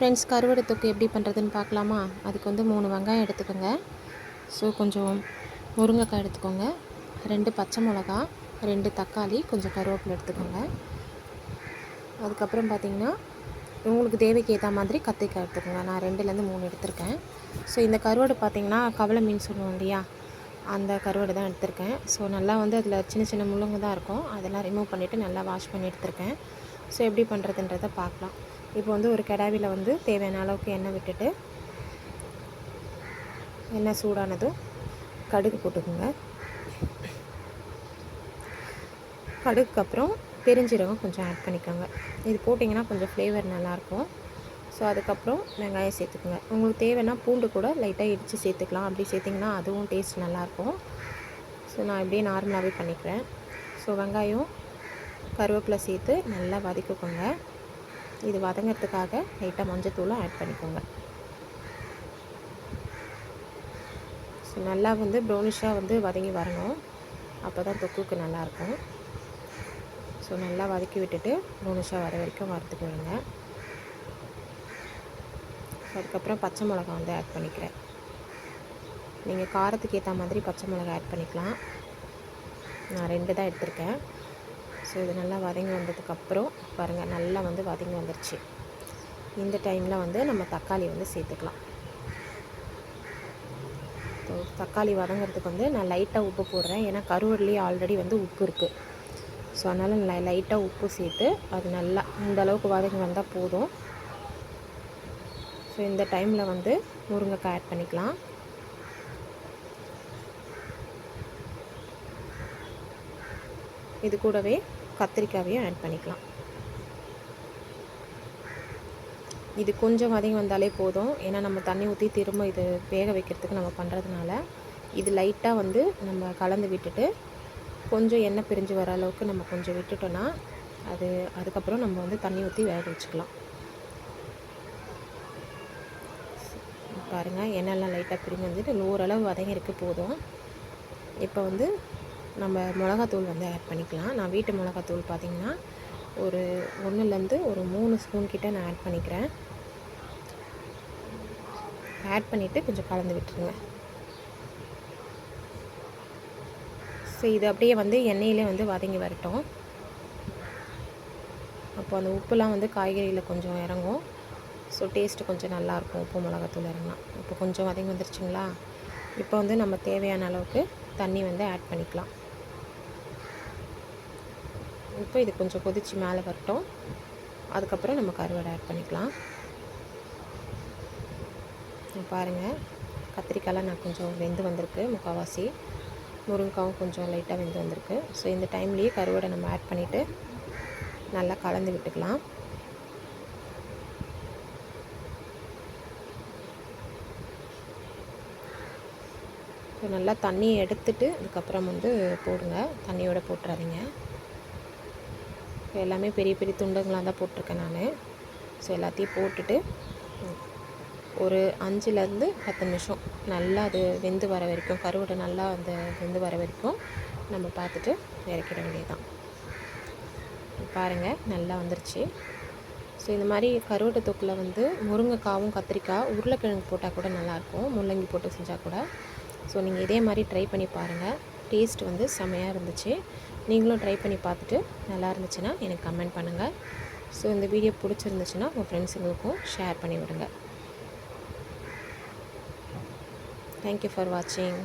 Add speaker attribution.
Speaker 1: Friends கருவடை தொக்கு எப்படி பண்ணுறதுன்னு பார்க்கலாமா? அதுக்கு வந்து மூணு வெங்காயம் எடுத்துக்கோங்க. ஸோ கொஞ்சம் முருங்கைக்காய் எடுத்துக்கோங்க. ரெண்டு பச்சை மிளகா ரெண்டு தக்காளி கொஞ்சம் கருவேப்பிலை எடுத்துக்கோங்க. அதுக்கப்புறம் பார்த்திங்கன்னா உங்களுக்கு தேவைக்கு ஏற்ற மாதிரி கத்திரிக்காய் எடுத்துக்கோங்க. நான் ரெண்டுலேருந்து மூணு எடுத்திருக்கேன். ஸோ இந்த கருவாடு பார்த்திங்கன்னா கவலை மீன் சொல்லுவோம் இல்லையா? அந்த கருவாடு தான் எடுத்திருக்கேன். ஸோ நல்லா வந்து அதில் சின்ன சின்ன முள்ளுங்க தான் இருக்கும். அதெல்லாம் ரிமூவ் பண்ணிவிட்டு நல்லா வாஷ் பண்ணி எடுத்திருக்கேன். ஸோ எப்படி பண்ணுறதுன்றதை பார்க்கலாம். இப்போ வந்து ஒரு கடாவியில் வந்து தேவையான அளவுக்கு எண்ணெய் விட்டுட்டு எண்ணெய் சூடானதும் கடுகு போட்டுக்கோங்க. கடுகுக்கு அப்புறம் பெருஞ்சீரகம் கொஞ்சம் ஆட் பண்ணிக்கோங்க. இது போட்டிங்கன்னா கொஞ்சம் ஃப்ளேவர் நல்லாயிருக்கும். ஸோ அதுக்கப்புறம் வெங்காயம் சேர்த்துக்குங்க. உங்களுக்கு தேவைன்னா பூண்டு கூட லைட்டாக இடித்து சேர்த்துக்கலாம். அப்படி சேர்த்திங்கன்னா அதுவும் டேஸ்ட் நல்லாயிருக்கும். ஸோ நான் இப்படியே நார்மலாகவே பண்ணிக்கிறேன். ஸோ வெங்காயம் கருவேப்பிலை சேர்த்து நல்லா வதக்கிக்கோங்க. இது வதங்கிறதுக்காக லைட்டாக மஞ்சத்தூளும் ஆட் பண்ணிக்கோங்க. ஸோ நல்லா வந்து ப்ரௌனிஷாக வந்து வதங்கி வரணும். அப்போ தான் தொக்குக்கு நல்லாயிருக்கும் ஸோ நல்லா வதக்கி விட்டுட்டு ப்ரௌனிஷாக வர வரைக்கும் வறுத்துக்கு விடுங்க அதுக்கப்புறம் பச்சை மிளகா வந்து ஆட் பண்ணிக்கிறேன். நீங்கள் காரத்துக்கு ஏற்ற மாதிரி பச்சை மிளகா ஆட் பண்ணிக்கலாம். நான் ரெண்டு தான் எடுத்திருக்கேன். ஸோ இது நல்லா வதங்கி வந்ததுக்கப்புறம் பாருங்கள் நல்லா வந்து வதங்கி வந்துருச்சு. இந்த டைமில் வந்து நம்ம தக்காளி வந்து சேர்த்துக்கலாம். ஸோ தக்காளி வதங்கிறதுக்கு வந்து நான் லைட்டாக உப்பு போடுறேன். ஏன்னா கருவட்லேயே ஆல்ரெடி வந்து உப்பு இருக்குது ஸோ அதனால் லை லைட்டாக உப்பு சேர்த்து அது நல்லா இந்த அளவுக்கு வதங்கி வந்தால் போதும். ஸோ இந்த டைமில் வந்து முருங்கைக்காய் ஆட் பண்ணிக்கலாம். இது கூடவே கத்திரிக்காவையும் ஆட் பண்ணிக்கலாம். இது கொஞ்சம் வதங்கி வந்தாலே போதும். ஏன்னா நம்ம தண்ணி ஊற்றி திரும்ப இது வேக வைக்கிறதுக்கு நம்ம பண்ணுறதுனால இது லைட்டாக வந்து நம்ம கலந்து விட்டுட்டு கொஞ்சம் எண்ணெய் பிரிஞ்சு வர அளவுக்கு நம்ம கொஞ்சம் விட்டுட்டோன்னா அது அதுக்கப்புறம் நம்ம வந்து தண்ணி ஊற்றி வேக வச்சுக்கலாம். பாருங்கள் எண்ணெய்லாம் லைட்டாக பிரிஞ்சு வந்துட்டு ஓரளவு வதங்கியிருக்கு போதும். இப்போ வந்து நம்ம மிளகாத்தூள் வந்து ஆட் பண்ணிக்கலாம். நான் வீட்டு மிளகாத்தூள் பார்த்திங்கன்னா ஒரு ஒன்றுலேருந்து ஒரு மூணு ஸ்பூன் கிட்ட நான் ஆட் பண்ணிக்கிறேன். ஆட் பண்ணிவிட்டு கொஞ்சம் கலந்து விட்டுருங்க. ஸோ இது அப்படியே வந்து எண்ணெயிலே வந்து வதங்கி வரட்டும். அப்போ அந்த உப்புலாம் வந்து காய்கறியில் கொஞ்சம் இறங்கும். ஸோ டேஸ்ட்டு கொஞ்சம் நல்லாயிருக்கும் உப்பு மிளகாத்தூள் இறங்கலாம் இப்போ கொஞ்சம் வதங்கி வந்துருச்சுங்களா? இப்போ வந்து நம்ம தேவையான அளவுக்கு தண்ணி வந்து ஆட் பண்ணிக்கலாம். இப்போ இது கொஞ்சம் கொதித்து மேலே வரட்டும். அதுக்கப்புறம் நம்ம கருவாடை ஆட் பண்ணிக்கலாம். பாருங்கள் கத்திரிக்காயெலாம் நான் கொஞ்சம் வெந்து வந்திருக்கு முக்கால்வாசி. முருங்காவும் கொஞ்சம் லைட்டாக வெந்து வந்திருக்கு. ஸோ இந்த டைம்லேயே கருவாடை நம்ம ஆட் பண்ணிவிட்டு நல்லா கலந்து விட்டுக்கலாம். ஸோ நல்லா தண்ணியை எடுத்துட்டு அதுக்கப்புறம் வந்து போடுங்க. தண்ணியோடு போட்டுறாதீங்க. எல்லாமே பெரிய பெரிய துண்டுங்களாக தான் போட்டிருக்கேன் நான். ஸோ எல்லாத்தையும் போட்டுட்டு ஒரு அஞ்சுலேருந்து பத்து நிமிஷம் நல்லா அது வெந்து வர வரைக்கும் கருவடை நல்லா அந்த வெந்து வர வரைக்கும் நம்ம பார்த்துட்டு இறக்கிட வேண்டியதுதான். பாருங்கள் நல்லா வந்துருச்சு. ஸோ இந்த மாதிரி கருவட்டை தொக்கில் வந்து முருங்கைக்காவும் கத்திரிக்காய் உருளைக்கிழங்கு போட்டால் கூட நல்லாயிருக்கும் முள்ளங்கி போட்டு செஞ்சால் கூட. ஸோ நீங்கள் இதே மாதிரி ட்ரை பண்ணி பாருங்கள் டேஸ்ட் வந்து செம்மையாக இருந்துச்சு. நீங்களும் ட்ரை பண்ணி பார்த்துட்டு நல்லா இருந்துச்சுன்னா எனக்கு கமெண்ட் பண்ணுங்கள் ஸோ இந்த வீடியோ பிடிச்சிருந்துச்சுன்னா உங்கள் ஃப்ரெண்ட்ஸுங்களுக்கும் ஷேர் பண்ணி விடுங்க. தேங்க்யூ ஃபார் வாட்சிங்